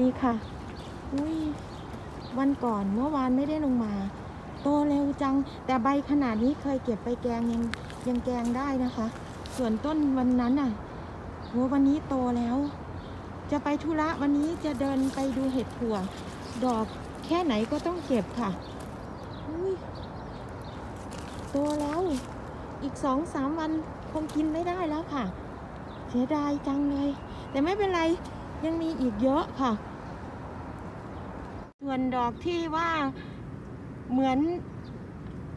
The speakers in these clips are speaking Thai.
ดีค่ะ อุ้ย วันก่อนเมื่อวานไม่ได้ลงมา โตเร็วจัง แต่ใบขนาดนี้เคยเก็บไปแกงยังยังแกงได้นะคะ ส่วนต้นวันนั้นอะโหวันนี้โตแล้ว จะไปธุระวันนี้จะเดินไปดูเห็ดถั่วดอกแค่ไหนก็ต้องเก็บค่ะอุ้ยโตแล้ว อีกสองสามวันคงกินไม่ได้แล้วค่ะ เสียดายจังเลย แต่ไม่เป็นไรยังมีอีกเยอะค่ะ ส่วนดอกที่ว่าเหมือน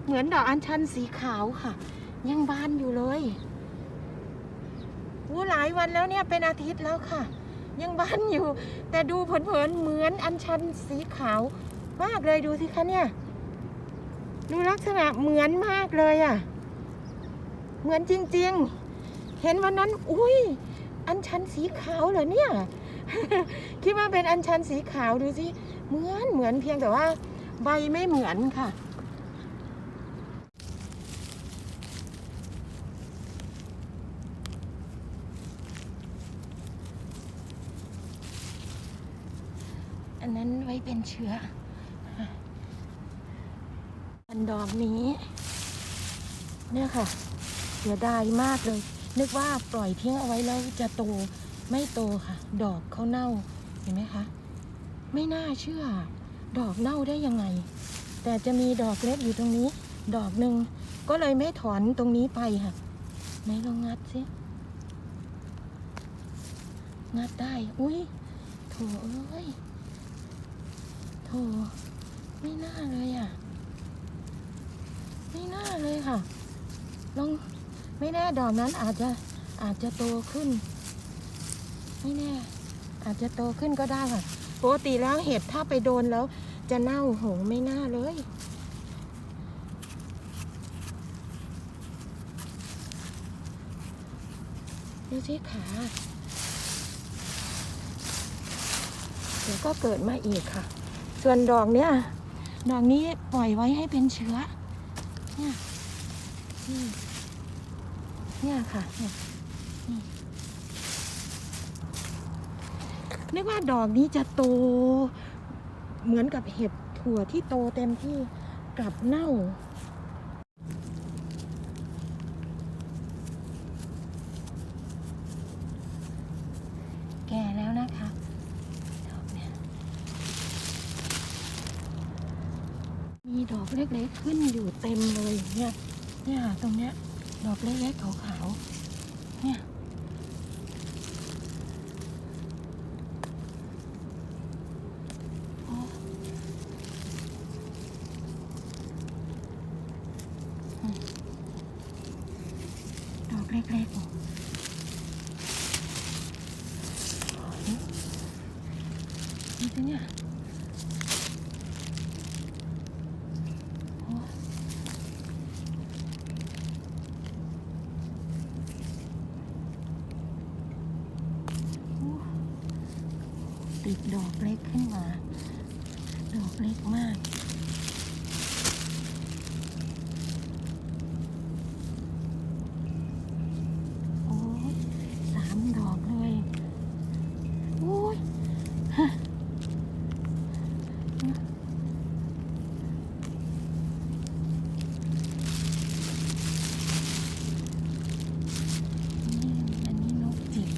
เหมือนดอกอัญชันสีขาวค่ะ ยังบานอยู่เลยอู้หลายวันแล้วเนี่ยเป็นอาทิตย์แล้วค่ะ ยังบานอยู่ แต่ดูเผินๆเหมือนอัญชันสีขาวมากเลยดูสิคะเนี่ย ดูลักษณะเหมือนมากเลยอะ่ะ เหมือนจริงๆ เห็นวันนั้น อุ้ยอัญชันสีขาวเหรอเนี่ย คิดว่าเป็นอัญชันสีขาวดูสิ เหมือนเหมือนเพียงแต่ว่า ใบไม่เหมือนค่ะ อันนั้นไว้เป็นเชื้ออันดอกนี้ เนี่ยค่ะเสียดายมากเลย นึกว่าปล่อยทิ้งเอาไว้แล้วจะโตไม่โตค่ะ ดอกเขาเน่าเห็นไหมคะ ไม่น่าเชื่อ ดอกเน่าได้ยังไง แต่จะมีดอกเล็กอยู่ตรงนี้ ดอกหนึ่งก็เลยไม่ถอนตรงนี้ไปค่ะไหนลองงัดสิงัดได้อุ้ยโถเอ้ยโถไม่น่าเลยอะ ไม่น่าเลยค่ะ ลองไม่แน่ดอกนั้นอาจจะอาจจะโตขึ้น ไม่แน่ อาจจะโตขึ้นก็ได้ค่ะ ปกติแล้วเห็ดถ้าไปโดนแล้ว จะเน่าโหไม่น่าเลย ดูสิขา เดี๋ยวก็เกิดมาอีกค่ะ ส่วนดอกเนี้ยดอกนี้ปล่อยไว้ให้เป็นเชื้อ เนี่ย เนี่ยค่ะเนี่ย นึกว่าดอกนี้จะโต เหมือนกับเห็ดถั่วที่โตเต็มที่กลับเน่า แก่แล้วนะคะดอกเนี่ยมีดอกเล็กๆขึ้นอยู่เต็มเลยเนี่ยเนี่ยตรงเนี้ยดอกเล็กๆขาวๆเนี่ย โอ้อืมดอก เล็กๆนี่นี่ตัวเนี่ยติดดอกเล็กขึ้นมา ดอกเล็กมาก โอ้ยสามดอกเลย โอ้ยฮะนี่อันนี้นกจิก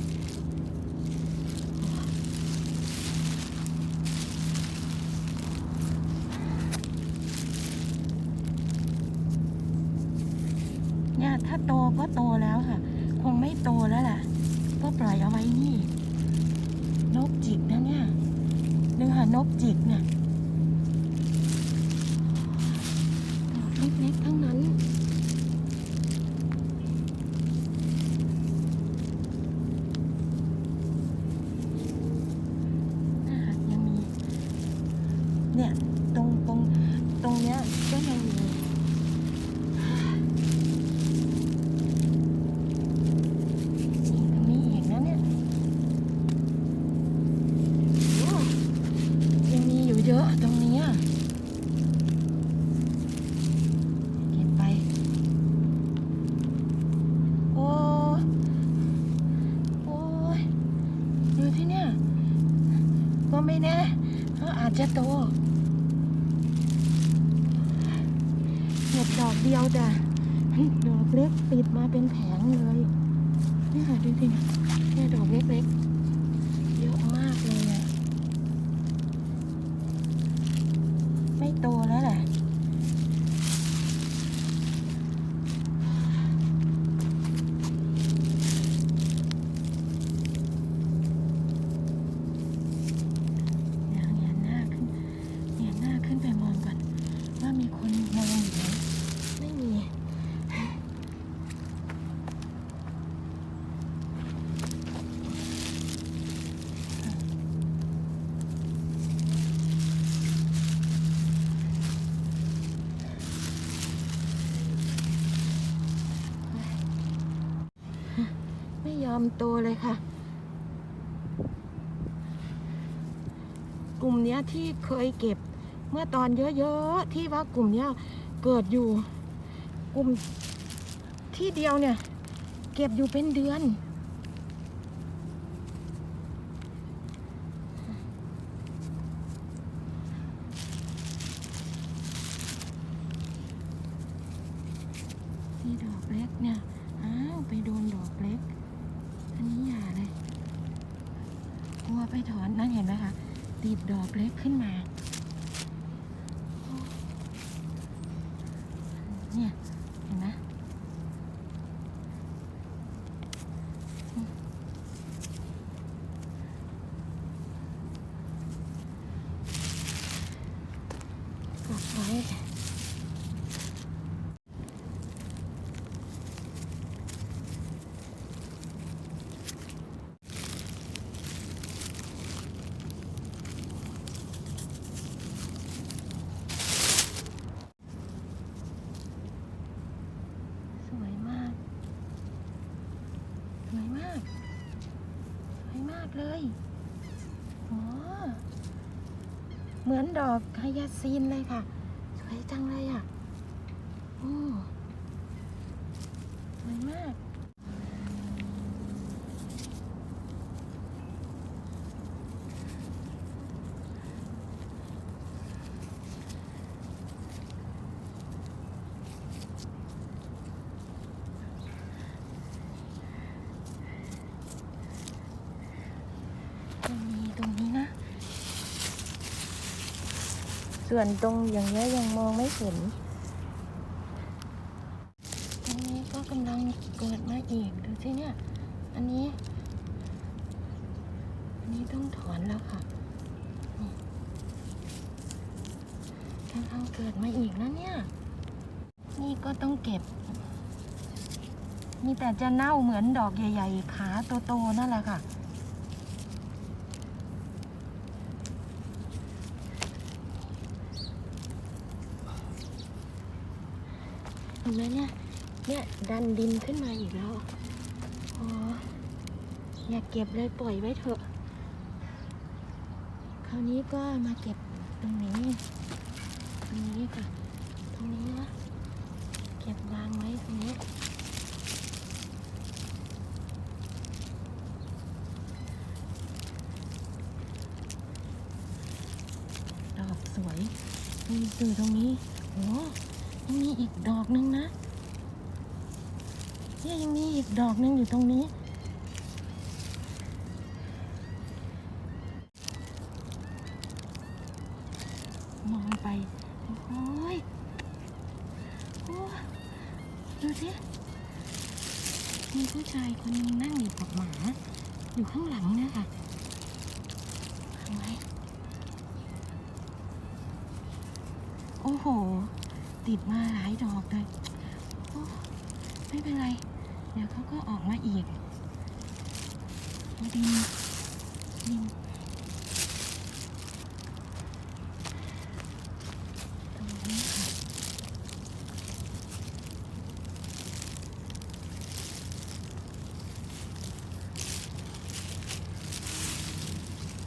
เนี่ย ถ้าโตก็โตแล้วค่ะ คงไม่โตแล้วล่ะ ก็ปล่อยเอาไว้นี่ นกจิกนะเนี่ยดูค่ะนกจิกเนี่ย ดดอกเดียวจ้ะดอกเล็กติดมาเป็นแผงเลยนี่ค่ะดูสิเนี่ยดอกเล็กๆ เยอะมากเลยอะไม่โตแล้วแหละ เดี๋ยวเงียนหน้าขึ้นเงียนหน้าขึ้นไปมองก่อน ว่ามีคนมองอยู่ไหมไม่มี ไม่ยอมโตเลยค่ะ กลุ่มนี้ที่เคยเก็บเมื่อตอนเยอะๆ ที่ว่ากลุ่มนี้เกิดอยู่ กลุ่มที่เดียวเนี่ย เก็บอยู่เป็นเดือนดอกเล็กเนี่ย อ้าว ไปโดนดอกเล็ก อันนี้อย่าเลย กลัวไปถอนนั่นเห็นไหมคะ ติดดอกเล็กขึ้นมา เนี่ย เห็นไหมกดไว้สวยมาก สวยมาก สวยมากเลยอ๋อเหมือน ดอกไฮยาซีนเลยค่ะ สวยจังเลยอะ โอ้ สวยมาก มันมีตรงนี้นะ ส่วนตรงอย่างเงี้ยยังมองไม่เห็นอันนี้ก็กำลังเกิดมาอีกดูสิเนี่ย อันนี้ อันนี้ต้องถอนแล้วค่ะกำลังเกิดมาอีกนะเนี่ย นี่ก็ต้องเก็บ มีแต่จะเน่าเหมือนดอกใหญ่ ๆ ขาโตๆนั่นแหละค่ะ ห็นไหมเนี่ย เนี่ยดันดินขึ้นมาอีกแล้วโอ้อยาเก็บเลยปล่อยไว้เถอะ คราวนี้ก็มาเก็บตรงนี้ ตรงนี้ค่ะ ตรงนี้นะ เก็บวางไว้ตรงนี้ดอกสวยมีสื่อตรงนี้ อีกดอกนึงนะเนี่ยยังมีอีกดอกนึงอยู่ตรงนี้ มองไป โอ้ยโอ้ดูสิมีผู้ชายคนนึงนั่งอยู่กับหมา อยู่ข้างหลังเนะค่ะเห็นไหมโอ้โห ติดมาหลายดอกเลยโอ้ไม่เป็นไร เดี๋ยวเขาก็ออกมาอีกดินดินตรงนี้ค่ะ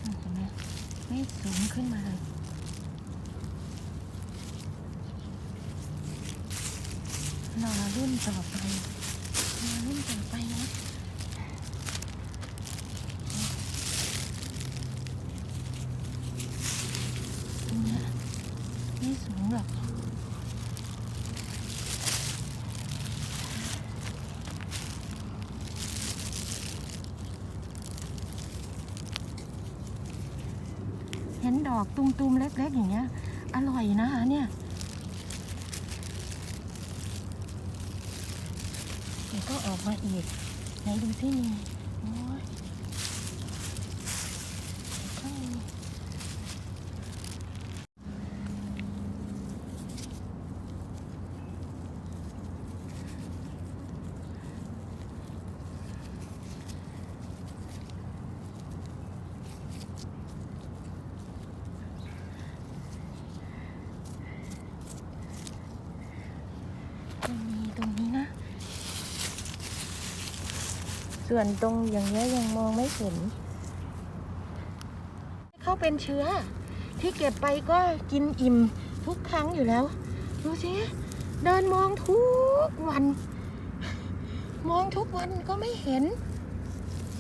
เห็นไหมไม่สูงขึ้นมาเลย นอรุ่นต่อไปนอรุ่นต่อไปนะไม่สูงหรอกเห็นดอกตุมๆเล็ก ๆ อย่างเงี้ย อร่อยนะคะเนี่ย ก็ออกมาอีก ไหนดูที่นี่ยอ้ยข้างในจะมีตรงนี้นะ ส่วนตรงอย่างเงี้ยยังมองไม่เห็น เข้าเป็นเชื้อ ที่เก็บไปก็กินอิ่มทุกครั้งอยู่แล้ว ดูสิ เดินมองทุกวัน มองทุกวันก็ไม่เห็น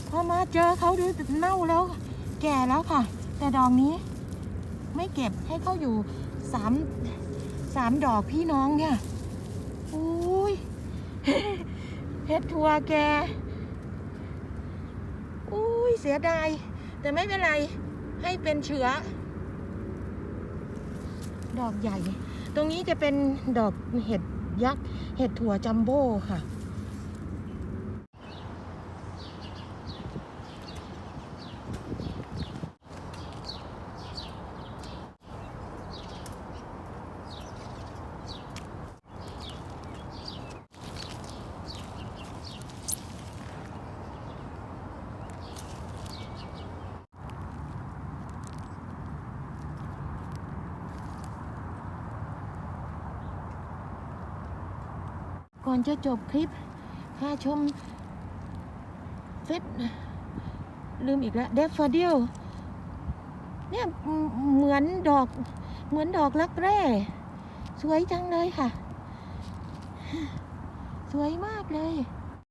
พอมาเจอเขาดูเน่าแล้ว แก่แล้วค่ะ แต่ดอกนี้ ไม่เก็บให้เขาอยู่สามสามดอกพี่น้องเนี่ยอุ้ยเฮ็ดทัวแก เสียดาย แต่ไม่เป็นไร ให้เป็นเชื้อ ดอกใหญ่ ตรงนี้จะเป็นดอกเห็ดยักษ์ เห็ดถั่วจัมโบ้ค่ะ ก่อนจะจบคลิปพาชมเฟสลืมอีกแล้วเดฟฟอดิลเนี่ยเหมือนดอกเหมือนดอกลักแร่สวยจังเลยค่ะ สวยมากเลย